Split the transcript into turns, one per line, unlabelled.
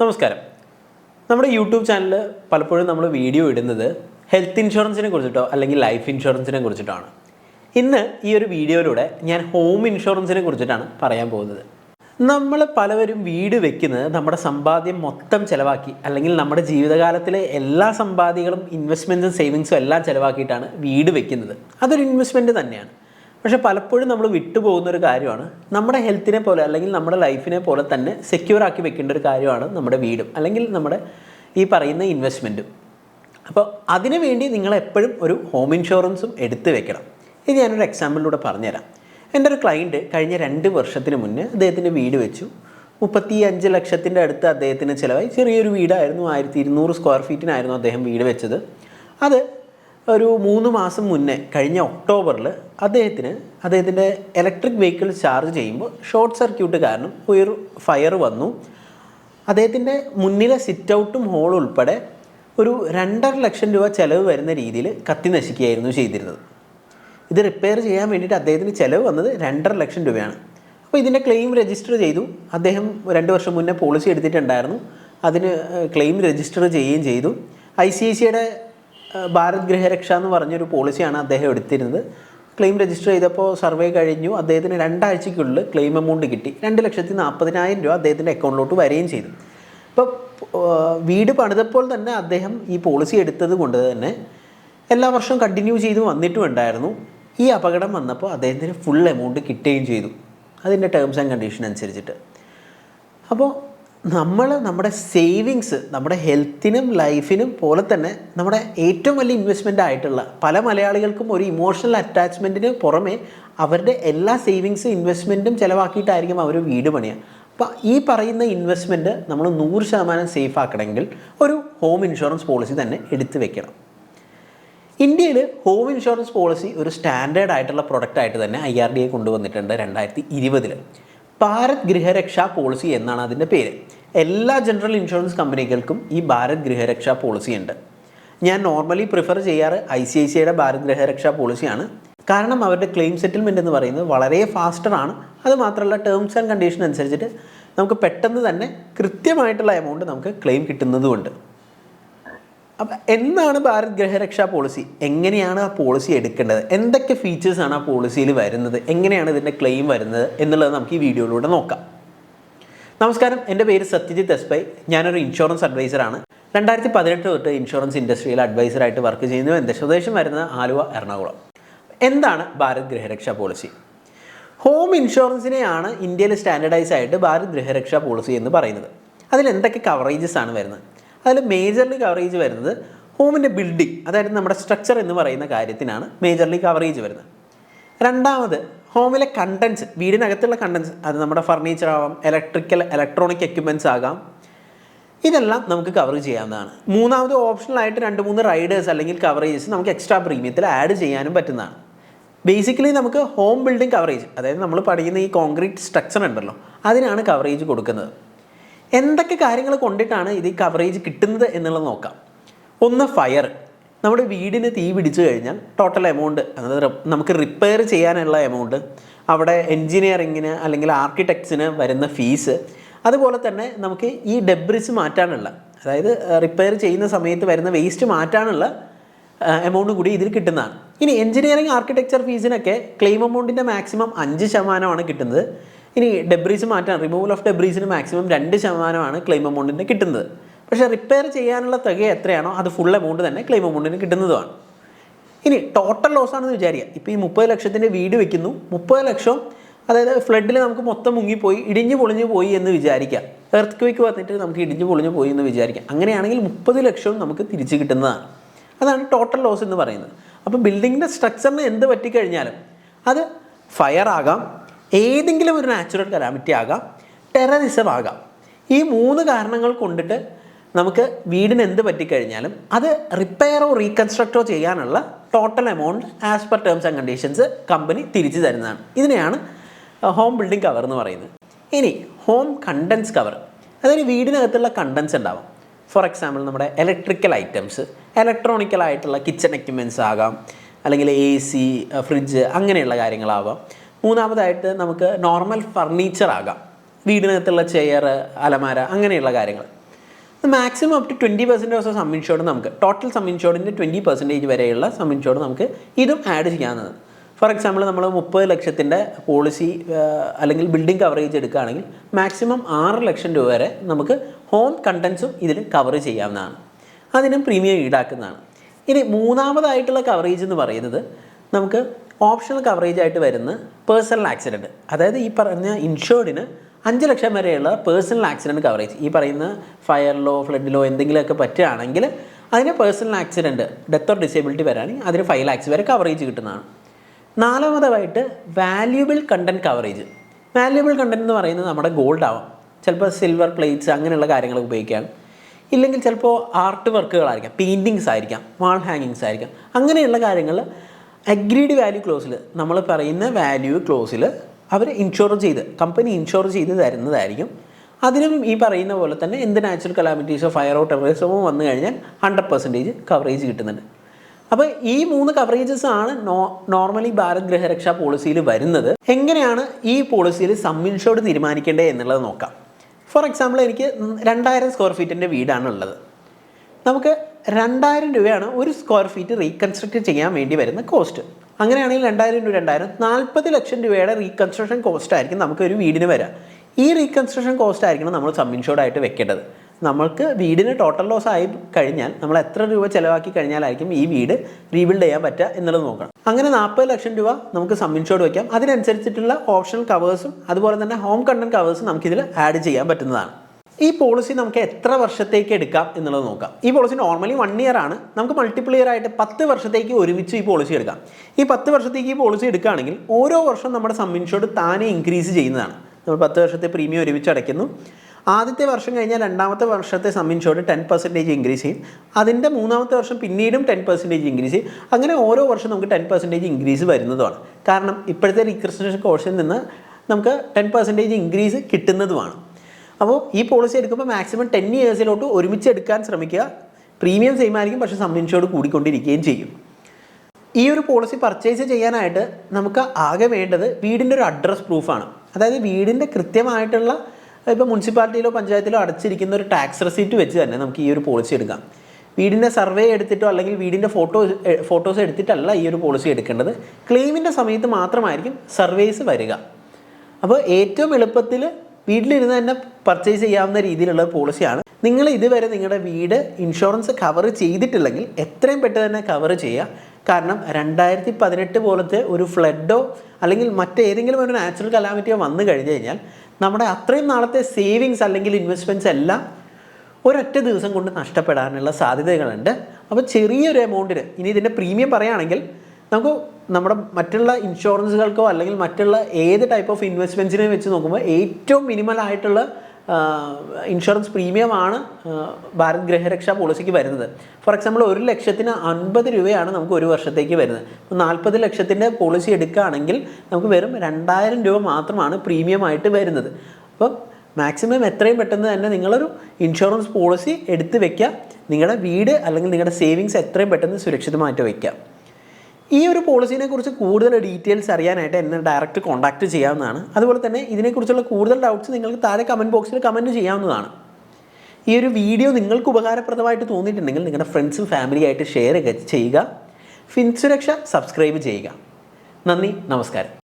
നമസ്കാരം. നമ്മുടെ യൂട്യൂബ് ചാനലിൽ പലപ്പോഴും നമ്മൾ വീഡിയോ ഇടുന്നത് ഹെൽത്ത് ഇൻഷുറൻസിനെ കുറിച്ചിട്ടോ അല്ലെങ്കിൽ ലൈഫ് ഇൻഷുറൻസിനെ കുറിച്ചിട്ടാണ്. ഇന്ന് ഈ ഒരു വീഡിയോയിലൂടെ ഞാൻ ഹോം ഇൻഷുറൻസിനെ കുറിച്ചിട്ടാണ് പറയാൻ പോകുന്നത്. നമ്മൾ പലവരും വീട് വെക്കുന്നത് നമ്മുടെ സമ്പാദ്യം മൊത്തം ചിലവാക്കി അല്ലെങ്കിൽ നമ്മുടെ ജീവിതകാലത്തിലെ എല്ലാ സമ്പാദ്യങ്ങളും ഇൻവെസ്റ്റ്മെന്റും സേവിങ്സും എല്ലാം ചിലവാക്കിയിട്ടാണ് വീട് വെക്കുന്നത്. അതൊരു ഇൻവെസ്റ്റ്മെന്റ് തന്നെയാണ്. പക്ഷെ പലപ്പോഴും നമ്മൾ വിട്ടുപോകുന്ന ഒരു കാര്യമാണ്. നമ്മുടെ ഹെൽത്തിനെ പോലെ അല്ലെങ്കിൽ നമ്മുടെ ലൈഫിനെ പോലെ തന്നെ സെക്യൂർ ആക്കി വെക്കേണ്ട ഒരു കാര്യമാണ് നമ്മുടെ വീടും അല്ലെങ്കിൽ നമ്മുടെ ഈ പറയുന്ന ഇൻവെസ്റ്റ്മെന്റും അപ്പോൾ അതിനു വേണ്ടി നിങ്ങൾ എപ്പോഴും ഒരു ഹോം ഇൻഷുറൻസും എടുത്തു വെക്കണം. ഇത് ഞാനൊരു എക്സാമ്പിളിലൂടെ പറഞ്ഞുതരാം. എന്റെ ഒരു ക്ലയന്റ് കഴിഞ്ഞ രണ്ട് വർഷത്തിന് മുന്നേ അദ്ദേഹത്തിന്റെ വീട് വെച്ചു. മുപ്പത്തി അഞ്ച് ലക്ഷത്തിന്റെ അടുത്ത് അദ്ദേഹത്തിന് ചിലവായി. ചെറിയൊരു വീടായിരുന്നു. ആയിരത്തി ഇരുന്നൂറ് സ്ക്വയർ ഫീറ്റിനായിരുന്നു അദ്ദേഹം വീട് വെച്ചത്. അത് ഒരു മൂന്ന് മാസം മുന്നേ കഴിഞ്ഞ ഒക്ടോബറിൽ അദ്ദേഹത്തിന് അദ്ദേഹത്തിന്റെ ഇലക്ട്രിക് വെഹിക്കിൾ ചാർജ് ചെയ്യുമ്പോൾ ഷോർട്ട് സർക്യൂട്ട് കാരണം ഉയർ ഫയർ വന്നു. അദ്ദേഹത്തിന്റെ മുന്നിലെ സിറ്റ് ഔട്ടും ഹോളും ഉൾപ്പെടെ ഒരു രണ്ടര ലക്ഷം രൂപ ചിലവ് വരുന്ന രീതിയിൽ കത്തി നശിക്കുകയായിരുന്നു ചെയ്തിരുന്നത്. ഇത് റിപ്പയർ ചെയ്യാൻ വേണ്ടിയിട്ട് അദ്ദേഹത്തിന് ചിലവ് വന്നത് രണ്ടര ലക്ഷം രൂപയാണ്. അപ്പോൾ ഇതിന്റെ ക്ലെയിം രജിസ്റ്റർ ചെയ്തു. അദ്ദേഹം രണ്ട് വർഷം മുന്നേ പോളിസി എടുത്തിട്ടുണ്ടായിരുന്നു. അതിന് ക്ലെയിം രജിസ്റ്റർ ചെയ്യുകയും ചെയ്തു. ഐ സി ഐ സിയുടെ ഭാരത് ഗൃഹരക്ഷ എന്ന് പറഞ്ഞൊരു പോളിസിയാണ് അദ്ദേഹം എടുത്തിരുന്നത്. ക്ലെയിം രജിസ്റ്റർ ചെയ്തപ്പോൾ സർവേ കഴിഞ്ഞു. അദ്ദേഹത്തിന് രണ്ടാഴ്ചയ്ക്കുള്ളിൽ ക്ലെയിം എമൗണ്ട് കിട്ടി. രണ്ട് ലക്ഷത്തി നാൽപ്പതിനായിരം രൂപ അദ്ദേഹത്തിന്റെ അക്കൗണ്ടിലോട്ട് വരികയും ചെയ്തു. ഇപ്പോൾ വീട് പണിതപ്പോൾ തന്നെ അദ്ദേഹം ഈ പോളിസി എടുത്തത് കൊണ്ട് തന്നെ എല്ലാ വർഷവും കണ്ടിന്യൂ ചെയ്ത് വന്നിട്ടും ഉണ്ടായിരുന്നു ഈ അപകടം വന്നപ്പോൾ അദ്ദേഹത്തിന് ഫുൾ എമൗണ്ട് കിട്ടുകയും ചെയ്തു. അതിന്റെ ടേംസ് ആൻഡ് കണ്ടീഷൻ അനുസരിച്ചിട്ട്. അപ്പോൾ നമ്മൾ നമ്മുടെ സേവിങ്സ് നമ്മുടെ ഹെൽത്തിനും ലൈഫിനും പോലെ തന്നെ നമ്മുടെ ഏറ്റവും വലിയ ഇൻവെസ്റ്റ്മെന്റ് ആയിട്ടുള്ള പല മലയാളികൾക്കും ഒരു ഇമോഷണൽ അറ്റാച്ച്മെന്റിന് പുറമെ അവരുടെ എല്ലാ സേവിങ്സും ഇൻവെസ്റ്റ്മെന്റും ചിലവാക്കിയിട്ടായിരിക്കും അവർ വീട് പണിയുക അപ്പോൾ ഈ പറയുന്ന ഇൻവെസ്റ്റ്മെന്റ് നമ്മൾ നൂറ് ശതമാനം സേഫ് ആക്കണമെങ്കിൽ ഒരു ഹോം ഇൻഷുറൻസ് പോളിസി തന്നെ എടുത്തു വെക്കണം. ഇന്ത്യയിൽ ഹോം ഇൻഷുറൻസ് പോളിസി ഒരു സ്റ്റാൻഡേർഡ് ആയിട്ടുള്ള പ്രൊഡക്റ്റായിട്ട് തന്നെ ഐ ആർ ഡി എ കൊണ്ടുവന്നിട്ടുണ്ട് രണ്ടായിരത്തി ഇരുപതിൽ ഭാരത് ഗൃഹരക്ഷാ പോളിസി എന്നാണ് അതിന്റെ പേര്. എല്ലാ ജനറൽ ഇൻഷുറൻസ് കമ്പനികൾക്കും ഈ ഭാരത് ഗൃഹരക്ഷാ പോളിസി ഉണ്ട്. ഞാൻ നോർമലി പ്രിഫർ ചെയ്യാറ് ഐ സി ഐ സിയുടെ ഭാരത് ഗൃഹരക്ഷാ പോളിസിയാണ്. കാരണം അവരുടെ ക്ലെയിം സെറ്റിൽമെന്റ് എന്ന് പറയുന്നത് വളരെ ഫാസ്റ്ററാണ് അത് മാത്രമല്ല ടേംസ് ആൻഡ് കണ്ടീഷൻ അനുസരിച്ചിട്ട് നമുക്ക് പെട്ടെന്ന് തന്നെ കൃത്യമായിട്ടുള്ള എമൗണ്ട് നമുക്ക് ക്ലെയിം കിട്ടുന്നതുമുണ്ട്. അപ്പം എന്താണ് ഭാരത് ഗൃഹരക്ഷാ പോളിസി എങ്ങനെയാണ് ആ പോളിസി എടുക്കേണ്ടത്? എന്തൊക്കെ ഫീച്ചേഴ്സാണ് ആ പോളിസിയിൽ വരുന്നത്? എങ്ങനെയാണ് ഇതിന്റെ ക്ലെയിം വരുന്നത്? എന്നുള്ളത് നമുക്ക് ഈ വീഡിയോയിലൂടെ നോക്കാം. നമസ്കാരം. എന്റെ പേര് സത്യജിത്ത് എസ് പൈ. ഞാനൊരു ഇൻഷുറൻസ് അഡ്വൈസറാണ് രണ്ടായിരത്തി പതിനെട്ട് തൊട്ട് ഇൻഷുറൻസ് ഇൻഡസ്ട്രിയിൽ അഡ്വൈസറായിട്ട് വർക്ക് ചെയ്യുന്നു എന്റെ സ്വദേശം വരുന്നത് ആലുവ എറണാകുളം. എന്താണ് ഭാരത് ഗൃഹരക്ഷാ പോളിസി ഹോം ഇൻഷുറൻസിനെയാണ് ഇന്ത്യയിൽ സ്റ്റാൻഡർഡൈസ് ആയിട്ട് ഭാരത് ഗൃഹരക്ഷാ പോളിസി എന്ന് പറയുന്നത്. അതിൽ എന്തൊക്കെ കവറേജസ് ആണ് വരുന്നത്? അതിൽ മേജർലി കവറേജ് വരുന്നത് ഹോമിന്റെ ബിൽഡിംഗ് അതായത് നമ്മുടെ സ്ട്രക്ചർ എന്ന് പറയുന്ന കാര്യത്തിനാണ് മേജർലി കവറേജ് വരുന്നത്. രണ്ടാമത് ഹോമിലെ കണ്ടൻസ് വീടിനകത്തുള്ള കണ്ടൻസ് അത് നമ്മുടെ ഫർണിച്ചർ ആവാം ഇലക്ട്രിക്കൽ ഇലക്ട്രോണിക് എക്യുപ്മെന്റ്സ് ആകാം ഇതെല്ലാം നമുക്ക് കവർ ചെയ്യാവുന്നതാണ്. മൂന്നാമത് ഓപ്ഷണലായിട്ട് രണ്ട് മൂന്ന് റൈഡേഴ്സ് അല്ലെങ്കിൽ കവറേജസ് നമുക്ക് എക്സ്ട്രാ പ്രീമിയത്തിൽ ആഡ് ചെയ്യാനും പറ്റുന്നതാണ്. ബേസിക്കലി നമുക്ക് ഹോം ബിൽഡിംഗ് കവറേജ് അതായത് നമ്മൾ പഠിക്കുന്ന ഈ കോൺക്രീറ്റ് സ്ട്രക്ചർ ഉണ്ടല്ലോ അതിനാണ് കവറേജ് കൊടുക്കുന്നത്. എന്തൊക്കെ കാര്യങ്ങൾ കൊണ്ടിട്ടാണ് ഇത് ഈ കവറേജ് കിട്ടുന്നത് എന്നുള്ളത് നോക്കാം. ഒന്ന് ഫയർ നമ്മുടെ വീടിന് തീ പിടിച്ചു കഴിഞ്ഞാൽ ടോട്ടൽ എമൗണ്ട് അതായത് നമുക്ക് റിപ്പയർ ചെയ്യാനുള്ള എമൗണ്ട് അവിടെ എൻജിനീയറിങ്ങിന് അല്ലെങ്കിൽ ആർക്കിടെക്ട്സിന് വരുന്ന ഫീസ് അതുപോലെ തന്നെ നമുക്ക് ഈ ഡെബ്രിസ് മാറ്റാനുള്ള അതായത് റിപ്പയർ ചെയ്യുന്ന സമയത്ത് വരുന്ന വേസ്റ്റ് മാറ്റാനുള്ള എമൗണ്ട് കൂടി ഇതിൽ കിട്ടുന്നതാണ്. ഇനി എഞ്ചിനീയറിംഗ് ആർക്കിടെക്ചർ ഫീസിനൊക്കെ ക്ലെയിം എമൗണ്ടിന്റെ മാക്സിമം അഞ്ച് ശതമാനമാണ് കിട്ടുന്നത്. ഇനി ഡെബ്രീസ് മാറ്റാൻ റിമൂവൽ ഓഫ് ഡെബ്രീസിന് മാക്സിമം രണ്ട് ശതമാനമാണ് ക്ലെയിം എമൗണ്ടിന്റെ കിട്ടുന്നത്. പക്ഷേ റിപ്പയർ ചെയ്യാനുള്ള തുക എത്രയാണോ അത് ഫുൾ എമൗണ്ട് തന്നെ ക്ലെയിം എമൗണ്ടിന് കിട്ടുന്നതുമാണ്. ഇനി ടോട്ടൽ ലോസ് ആണെന്ന് വിചാരിക്കുക. ഇപ്പോൾ ഈ മുപ്പത് ലക്ഷത്തിന്റെ വീട് വെക്കുന്നു. മുപ്പത് ലക്ഷം അതായത് ഫ്ലഡിൽ നമുക്ക് മൊത്തം മുങ്ങിപ്പോയി ഇടിഞ്ഞു പൊളിഞ്ഞു പോയി എന്ന് വിചാരിക്കാം എർത്ത് ക്വേക്ക് വന്നിട്ട് നമുക്ക് ഇടിഞ്ഞു പൊളിഞ്ഞു പോയി എന്ന് വിചാരിക്കാം അങ്ങനെയാണെങ്കിൽ മുപ്പത് ലക്ഷവും നമുക്ക് തിരിച്ചു കിട്ടുന്നതാണ്. അതാണ് ടോട്ടൽ ലോസ് എന്ന് പറയുന്നത്. അപ്പോൾ ബിൽഡിങ്ങിന്റെ സ്ട്രക്ചറിന് എന്ത് പറ്റിക്കഴിഞ്ഞാലും അത് ഫയർ ആകാം. ഏതെങ്കിലും ഒരു നാച്ചുറൽ കലാമിറ്റി ആകാം ടെററിസം ആകാം. ഈ മൂന്ന് കാരണങ്ങൾ കൊണ്ടിട്ട് നമുക്ക് വീടിന് എന്ത് പറ്റിക്കഴിഞ്ഞാലും അത് റിപ്പയറോ റീകൺസ്ട്രക്റ്റോ ചെയ്യാനുള്ള total amount as per terms and conditions company തിരിച്ചു തരുന്നതാണ്. ഇതിനെയാണ് ഹോം ബിൽഡിംഗ് കവർ എന്ന് പറയുന്നത്. ഇനി ഹോം കണ്ടൻസ് കവർ അതായത് വീടിനകത്തുള്ള കണ്ടൻസ് ഉണ്ടാവും. ഫോർ എക്സാമ്പിൾ നമ്മുടെ ഇലക്ട്രിക്കൽ ഐറ്റംസ് ഇലക്ട്രോണിക്കൽ ആയിട്ടുള്ള കിച്ചൺ എക്യുപ്മെന്റ്സ് ആകാം അല്ലെങ്കിൽ എ സി ഫ്രിഡ്ജ് അങ്ങനെയുള്ള കാര്യങ്ങളാവാം. മൂന്നാമതായിട്ട് നമുക്ക് നോർമൽ ഫർണിച്ചർ ആകാം. വീടിനകത്തുള്ള ചെയർ അലമാര അങ്ങനെയുള്ള കാര്യങ്ങൾ. Maximum up to twenty percentage of sum insured നമുക്ക്. ടോട്ടൽ സം ഇൻഷോർഡിന്റെ ട്വന്റി പെർസെന്റേജ് വരെയുള്ള സം ഇൻഷോർഡ് നമുക്ക് ഇതും ആഡ് ചെയ്യാവുന്നതാണ്. ഫോർ എക്സാമ്പിൾ നമ്മൾ മുപ്പത് ലക്ഷത്തിന്റെ പോളിസി അല്ലെങ്കിൽ ബിൽഡിംഗ് കവറേജ് എടുക്കുകയാണെങ്കിൽ മാക്സിമം ആറ് ലക്ഷം രൂപ വരെ നമുക്ക് ഹോം കണ്ടൻസും ഇതിൽ കവർ ചെയ്യാവുന്നതാണ്. അതിനും പ്രീമിയം ഈടാക്കുന്നതാണ്. ഇനി മൂന്നാമതായിട്ടുള്ള കവറേജ് എന്ന് പറയുന്നത് നമുക്ക് ഓപ്ഷണൽ കവറേജ് ആയിട്ട് വരുന്ന പേഴ്സണൽ ആക്സിഡന്റ് അതായത് ഈ പറഞ്ഞ ഇൻഷുർഡിന് അഞ്ച് ലക്ഷം വരെയുള്ള പേഴ്സണൽ ആക്സിഡന്റ് കവറേജ് ഈ പറയുന്ന ഫയറിലോ ഫ്ലഡിലോ എന്തെങ്കിലുമൊക്കെ പറ്റുകയാണെങ്കിൽ അതിന് personal accident death or disability വരാണെങ്കിൽ അതിന് ഫൈവ് ലാക്സ് വരെ കവറേജ് കിട്ടുന്നതാണ്. നാലാമതായിട്ട് valuable content coverage valuable content എന്ന് പറയുന്നത് നമ്മുടെ ഗോൾഡ് ആവാം. ചിലപ്പോൾ സിൽവർ പ്ലേറ്റ്സ് അങ്ങനെയുള്ള കാര്യങ്ങൾ ഉപയോഗിക്കാം. ഇല്ലെങ്കിൽ ചിലപ്പോൾ ആർട്ട് വർക്കുകളായിരിക്കാം പെയിന്റിങ്സ് ആയിരിക്കാം വാൾ ഹാങ്ങിങ്സ് ആയിരിക്കാം. അങ്ങനെയുള്ള കാര്യങ്ങൾ അഗ്രീഡ് വാല്യൂ ക്ലോസിൽ നമ്മൾ പറയുന്ന വാല്യൂ ക്ലോസിൽ അവർ ഇൻഷുർ ചെയ്ത് കമ്പനി ഇൻഷുർ ചെയ്ത് തരുന്നതായിരിക്കും. അതിനും ഈ പറയുന്ന പോലെ തന്നെ എന്ത് നാച്ചുറൽ കലാമിറ്റീസോ ഫയറോ ടെററിസമോ വന്നു കഴിഞ്ഞാൽ ഹൺഡ്രഡ് പെർസെന്റേജ് കവറേജ് കിട്ടുന്നുണ്ട്. അപ്പോൾ ഈ മൂന്ന് കവറേജസ് ആണ് നോർമലി ഭാരത് ഗൃഹരക്ഷാ പോളിസിയിൽ വരുന്നത്. എങ്ങനെയാണ് ഈ പോളിസിയിൽ സമ്മിൻഷോട് തീരുമാനിക്കേണ്ടത് എന്നുള്ളത് നോക്കാം. ഫോർ എക്സാമ്പിൾ എനിക്ക് രണ്ടായിരം സ്ക്വയർ ഫീറ്റിന്റെ വീടാണ് ഉള്ളത്. നമുക്ക് രണ്ടായിരം രൂപയാണ് ഒരു സ്ക്വയർ ഫീറ്റ് റീകൺസ്ട്രക്ട് ചെയ്യാൻ വേണ്ടി വരുന്ന കോസ്റ്റ് അങ്ങനെയാണെങ്കിൽ രണ്ടായിരം രൂപ രണ്ടായിരം നാൽപ്പത് ലക്ഷം രൂപയുടെ റീകൺസ്ട്രക്ഷൻ കോസ്റ്റ് ആയിരിക്കും നമുക്ക് ഒരു വീടിന് വരാം ഈ റീകൺസ്ട്രക്ഷൻ കോസ്റ്റ് ആയിരിക്കണം നമ്മൾ സം ഇൻഷോർഡ് ആയിട്ട് വെക്കേണ്ടത്. നമ്മൾക്ക് വീടിന് ടോട്ടൽ ലോസ് ആയി കഴിഞ്ഞാൽ നമ്മൾ എത്ര രൂപ ചിലവാക്കി കഴിഞ്ഞാലായിരിക്കും ഈ വീട് റീബിൽഡ് ചെയ്യാൻ പറ്റുക എന്നുള്ളത് നോക്കണം. അങ്ങനെ നാൽപ്പത് ലക്ഷം രൂപ നമുക്ക് സം ഇൻഷോർഡ് വെക്കാം. അതിനനുസരിച്ചിട്ടുള്ള ഓപ്ഷണൽ കവേഴ്സും അതുപോലെ തന്നെ ഹോം കണ്ടന്റ് കവേഴ്സും നമുക്കിതിൽ ആഡ് ചെയ്യാൻ പറ്റുന്നതാണ്. ഈ പോളിസി നമുക്ക് എത്ര വർഷത്തേക്ക് എടുക്കാം എന്നുള്ളത് നോക്കാം. ഈ പോളിസി നോർമലി വൺ ഇയർ ആണ്. നമുക്ക് മൾട്ടിപ്പിൾ ഇയർ ആയിട്ട് പത്ത് വർഷത്തേക്ക് ഒരുമിച്ച് ഈ പോളിസി എടുക്കാം. ഈ പത്ത് വർഷത്തേക്ക് ഈ പോളിസി എടുക്കുകയാണെങ്കിൽ ഓരോ വർഷം നമ്മുടെ സം ഇൻഷോർഡ് താനെ ഇൻക്രീസ് ചെയ്യുന്നതാണ്. നമ്മൾ പത്ത് വർഷത്തെ പ്രീമിയം ഒരുമിച്ച് അടയ്ക്കുന്നു. ആദ്യത്തെ വർഷം കഴിഞ്ഞാൽ രണ്ടാമത്തെ വർഷത്തെ sum insured ten percentage increase ചെയ്യും. അതിന്റെ മൂന്നാമത്തെ വർഷം പിന്നീടും ടെൻ പെർസെന്റേജ് ഇൻക്രീസ് ചെയ്യും. അങ്ങനെ ഓരോ വർഷം നമുക്ക് ടെൻ പെർസെന്റേജ് ഇൻക്രീസ് വരുന്നതുമാണ്. കാരണം ഇപ്പോഴത്തെ റീക്രിസ്റ്റേഷൻ കോഴ്സിൽ നിന്ന് നമുക്ക് ടെൻ പെർസെന്റേജ് ഇൻക്രീസ് കിട്ടുന്നതുമാണ്. അപ്പോൾ ഈ പോളിസി എടുക്കുമ്പോൾ മാക്സിമം ടെൻ ഇയേഴ്സിലോട്ട് ഒരുമിച്ച് എടുക്കാൻ ശ്രമിക്കുക. പ്രീമിയം സെയിം ആയിരിക്കും പക്ഷേ സം ഇൻഷോർഡ് കൂടിക്കൊണ്ടിരിക്കുകയും ചെയ്യും. ഈ ഒരു പോളിസി പർച്ചേസ് ചെയ്യാനായിട്ട് നമുക്ക് ആകെ വേണ്ടത് വീടിന്റെ ഒരു അഡ്രസ് പ്രൂഫാണ് അതായത് വീടിന്റെ കൃത്യമായിട്ടുള്ള ഇപ്പോൾ മുനിസിപ്പാലിറ്റിയിലോ പഞ്ചായത്തിലോ അടച്ചിരിക്കുന്ന ഒരു ടാക്സ് റെസീറ്റ് വെച്ച് തന്നെ നമുക്ക് ഈ ഒരു പോളിസി എടുക്കാം. വീടിന്റെ സർവേ എടുത്തിട്ടോ അല്ലെങ്കിൽ വീടിന്റെ ഫോട്ടോ ഫോട്ടോസ് എടുത്തിട്ടല്ല ഈ ഒരു പോളിസി എടുക്കേണ്ടത്. ക്ലെയിമിന്റെ സമയത്ത് മാത്രമായിരിക്കും സർവേസ് വരിക. അപ്പോൾ ഏറ്റവും എളുപ്പത്തിൽ വീട്ടിലിരുന്ന് തന്നെ പർച്ചേസ് ചെയ്യാവുന്ന രീതിയിലുള്ള പോളിസിയാണ് നിങ്ങൾ ഇതുവരെ നിങ്ങളുടെ വീട് ഇൻഷുറൻസ് കവർ ചെയ്തിട്ടില്ലെങ്കിൽ എത്രയും പെട്ടെന്ന് തന്നെ കവർ ചെയ്യുക. കാരണം രണ്ടായിരത്തി പതിനെട്ട് പോലത്തെ ഒരു ഫ്ലഡോ അല്ലെങ്കിൽ മറ്റേതെങ്കിലും ഒരു നാച്ചുറൽ കലാമിറ്റിയോ വന്നു കഴിഞ്ഞു കഴിഞ്ഞാൽ നമ്മുടെ അത്രയും നാളത്തെ സേവിങ്സ് അല്ലെങ്കിൽ ഇൻവെസ്റ്റ്മെന്റ്സ് എല്ലാം ഒരൊറ്റ ദിവസം കൊണ്ട് നഷ്ടപ്പെടാനുള്ള സാധ്യതകളുണ്ട്. അപ്പോൾ ചെറിയൊരു എമൗണ്ടിന് ഇനി ഇതിന്റെ പ്രീമിയം പറയുകയാണെങ്കിൽ നമുക്ക് നമ്മുടെ മറ്റുള്ള ഇൻഷുറൻസുകൾക്കോ അല്ലെങ്കിൽ മറ്റുള്ള ഏത് ടൈപ്പ് ഓഫ് ഇൻവെസ്റ്റ്മെന്റ്സിനെ വെച്ച് നോക്കുമ്പോൾ ഏറ്റവും മിനിമൽ ആയിട്ടുള്ള ഇൻഷുറൻസ് പ്രീമിയമാണ് ഭാരത് ഗൃഹരക്ഷാ പോളിസിക്ക് വരുന്നത്. ഫോർ എക്സാമ്പിൾ ഒരു ലക്ഷത്തിന് അൻപത് രൂപയാണ് നമുക്ക് ഒരു വർഷത്തേക്ക് വരുന്നത്. അപ്പോൾ നാൽപ്പത് ലക്ഷത്തിന്റെ പോളിസി എടുക്കുകയാണെങ്കിൽ നമുക്ക് വെറും രണ്ടായിരം രൂപ മാത്രമാണ് പ്രീമിയമായിട്ട് വരുന്നത്. അപ്പം മാക്സിമം എത്രയും പെട്ടെന്ന് തന്നെ നിങ്ങളൊരു ഇൻഷുറൻസ് പോളിസി എടുത്ത് വെക്കുക. നിങ്ങളുടെ വീട് അല്ലെങ്കിൽ നിങ്ങളുടെ സേവിങ്സ് എത്രയും പെട്ടെന്ന് സുരക്ഷിതമായിട്ട് വയ്ക്കുക ഈ ഒരു പോളിസിനെ കുറിച്ച് കൂടുതൽ ഡീറ്റെയിൽസ് അറിയാനായിട്ട് എന്നെ ഡയറക്റ്റ് കോൺടാക്ട് ചെയ്യാവുന്നതാണ്. അതുപോലെ തന്നെ ഇതിനെക്കുറിച്ചുള്ള കൂടുതൽ ഡൗട്ട്സ് നിങ്ങൾക്ക് താഴെ കമന്റ് ബോക്സിൽ കമന്റ് ചെയ്യാവുന്നതാണ്. ഈ ഒരു വീഡിയോ നിങ്ങൾക്ക് ഉപകാരപ്രദമായിട്ട് തോന്നിയിട്ടുണ്ടെങ്കിൽ നിങ്ങളുടെ ഫ്രണ്ട്സും ഫാമിലി ആയിട്ട് ഷെയർ ചെയ്യുക. ഫിൻസുരക്ഷ സബ്സ്ക്രൈബ് ചെയ്യുക. നന്ദി നമസ്കാരം.